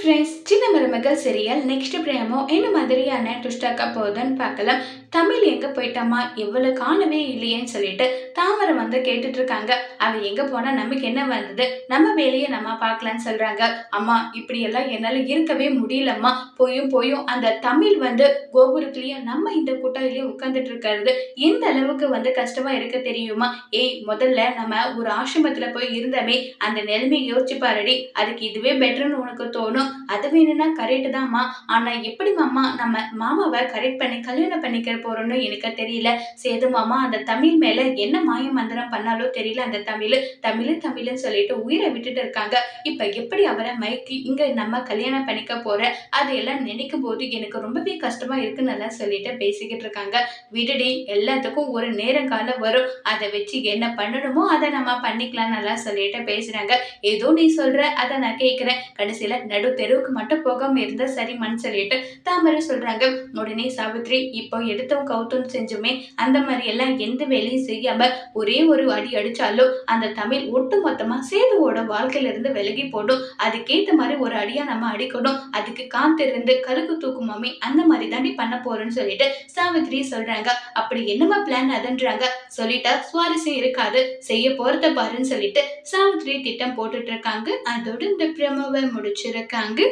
Friends சின்ன மருமகள் serial next பிரேமோ என்ன மாதிரியான ட்விஸ்டாக்க போகுதுன்னு பார்க்கலாம். தமிழ் எங்கே போயிட்டாமா இவ்வளோ காணவே இல்லையேன்னு சொல்லிட்டு தாமரை வந்து கேட்டுட்டு இருக்காங்க. அவ எங்கே போனால் நமக்கு என்ன வந்தது? நம்ம வேலையை நம்ம பார்க்கலான்னு சொல்கிறாங்க அம்மா இப்படியெல்லாம் என்னால் இருக்கவே முடியலம்மா. போயும் போயும் அந்த தமிழ் வந்து கோபுரத்துலேயும் நம்ம இந்த கூட்டாளிலையும் உட்காந்துட்டு இருக்கிறது எந்த அளவுக்கு வந்து கஷ்டமாக இருக்க தெரியுமா? ஏய் முதல்ல நம்ம ஒரு ஆசிரமத்தில் போய் இருந்தமே அந்த நிலைமையை யோசிச்சு பாருடி. அதுக்கு இதுவே பெட்டர்னு உனக்கு தோணும். அது வேணும்னா கரெக்டு தான்மா ஆனால் எப்படி மாமா நம்ம மாமாவை கரெக்ட் பண்ணி கல்யாணம் பண்ணிக்க போறோம்னு எனக்கு தெரியல. சேது மாமா அந்த தமிழ் மேல என்ன மாய மந்திரம் பண்ணாலோ தெரியல. அந்த தமிழ் தமிழ் தமிழ்னு சொல்லிட்டு உயிரை விட்டுட்டு இருக்காங்க. இப்ப எப்படி அவரை மயக்கி இங்க நம்ம கல்யாணம் பண்ணிக்க போற? அதையெல்லாம் நினைக்கும் போது எனக்கு ரொம்பவே கஷ்டமா இருக்குன்னு எல்லாம் சொல்லிட்டு பேசிக்கிட்டு இருக்காங்க. விடுடி எல்லாத்துக்கும் ஒரு நேரம் காலம் வரும். அதை வச்சு என்ன பண்ணணுமோ அதை நம்ம பண்ணிக்கலாம் நல்லா சொல்லிட்டு பேசுறாங்க. ஏதோ நீ சொல்ற அதை நான் கேட்கிறேன் கடைசியில நடு தெருவுக்கு மட்டும் போகாம இருந்தா சரிம்மான்னு சொல்லிட்டு தாமரை சொல்றாங்க. உடனே சாவித்ரி இப்போ எடுத்தோம் கௌத்தம் செஞ்சுமே அந்த மாதிரி எல்லாம் எந்த வேலையும் செய்யாம ஒரே ஒரு அடி அடிச்சாலும் அந்த தமிழ் ஒட்டு மொத்தமா சேதுவோட வாழ்க்கையில இருந்து விலகி போடும் அதுக்கேத்த மாதிரி ஒரு அடியா நம்ம அடிக்கணும். அதுக்கு காத்திருந்து கழுகு தூக்குமாமி அந்த மாதிரி தாண்டி பண்ண போறோம்னு சொல்லிட்டு சாவித்ரி சொல்றாங்க. அப்படி என்னமா பிளான் அதுன்றாங்க. சொல்லிட்டா சுவாரஸ்யம் இருக்காது. செய்ய போறத பாருன்னு சொல்லிட்டு சாவித்ரி திட்டம் போட்டுட்டு இருக்காங்க. அதோட இந்த பிரமவை முடிச்சிருக்காங்க. நான்கு